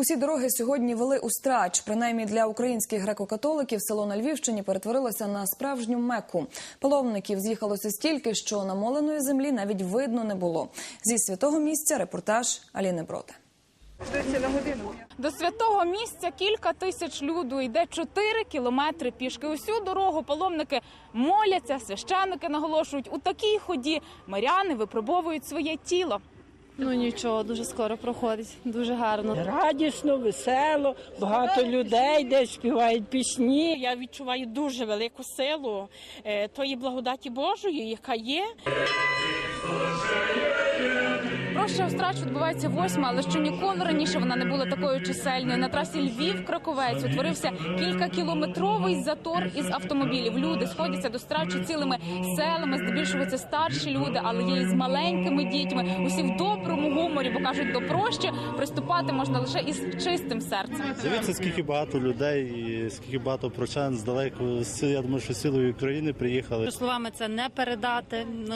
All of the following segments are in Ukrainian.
Усі дороги сьогодні вели у страч. Принаймні для українських греко-католиків село на Львівщині перетворилося на справжню меку. Паломників з'їхалося стільки, що намоленої землі навіть видно не було. Зі святого місця репортаж Аліни Броти. До святого місця кілька тисяч люду йде 4 кілометри пішки. Усю дорогу паломники моляться, священники наголошують у такій ході. Миряни випробовують своє тіло. Ну нічого, дуже скоро проходить, дуже гарно. Радісно, весело, багато людей, де співають пісні. Я відчуваю дуже велику силу е, тої благодаті Божої, яка є. Проща Острач відбувається восьма, але що ніколи раніше вона не була такою чисельною. На трасі Львів Краковець утворився кількакілометровий затор із автомобілів. Люди сходяться до страчі цілими селами. Здебільшого це старші люди, але є і з маленькими дітьми. Усі в доброму гуморі, бо кажуть, до прощі приступати можна лише із чистим серцем. Дивіться, скільки багато людей, і скільки багато прочан здалеку. З- Я думаю, що з цілої України приїхали. Словами це не передати. Ну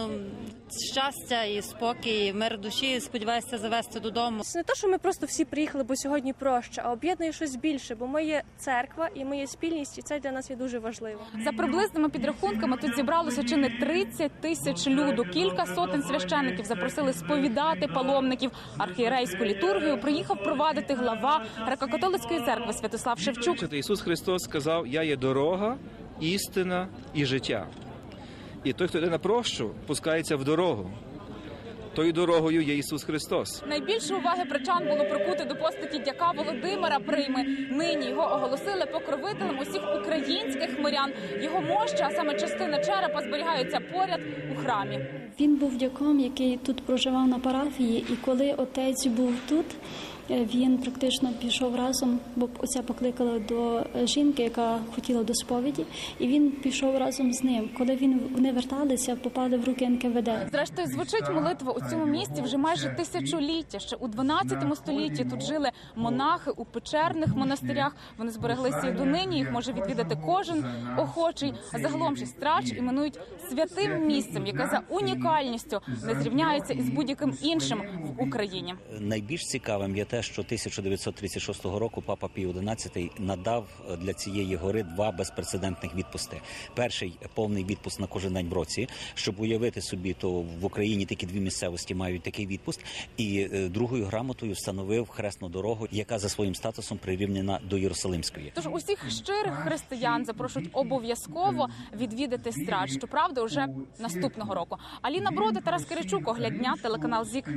щастя і спокій, і мир душі. Сподіваюся, завести додому. Не те, що ми просто всі приїхали, бо сьогодні проща, а об'єднує щось більше, бо ми є церква і ми є спільність, і це для нас є дуже важливо. За приблизними підрахунками тут зібралося чи не 30 тисяч люду. Кілька сотень священиків запросили сповідати паломників. Архієрейську літургію приїхав провадити глава греко-католицької церкви Святослав Шевчук. Ісус Христос сказав: Я є дорога, істина і життя. І той, хто йде на прощу, пускається в дорогу. Тою дорогою є Ісус Христос. Найбільше уваги причан було прикути до постаті дяка Володимира Прийми. Нині його оголосили покровителем усіх українських мирян. Його моща, а саме частина черепа, зберігаються поряд у храмі. Він був дяком, який тут проживав на парафії, і коли отець був тут, е, він практично пішов разом, бо отця покликали до е, жінки, яка хотіла до сповіді, і він пішов разом з ним. Коли він вони верталися, попали в руки НКВД. Зрештою, звучить молитва у цьому місті вже майже тисячоліття. Ще у 12 столітті тут жили монахи у печерних монастирях. Вони збереглися і донині. Їх може відвідати кожен охочий. А загалом ж страч іменують святим місцем, яке за унікальністю не зрівняється із будь-яким іншим в Україні. Найбільш цікавим є те, що 1936 року папа Пій XI надав для цієї гори два безпрецедентних відпусти. Перший повний відпуск на кожен день в році, щоб уявити собі, то в Україні такі дві місцевості мають такий відпуск. І е, другою грамотою встановив хресну дорогу, яка за своїм статусом прирівняна до Єрусалимської. Тож усіх щирих християн запрошують обов'язково відвідати страч. Щоправда, уже наступного року. Аліна Броди, Тарас Киричук, оглядня, телеканал ЗІК.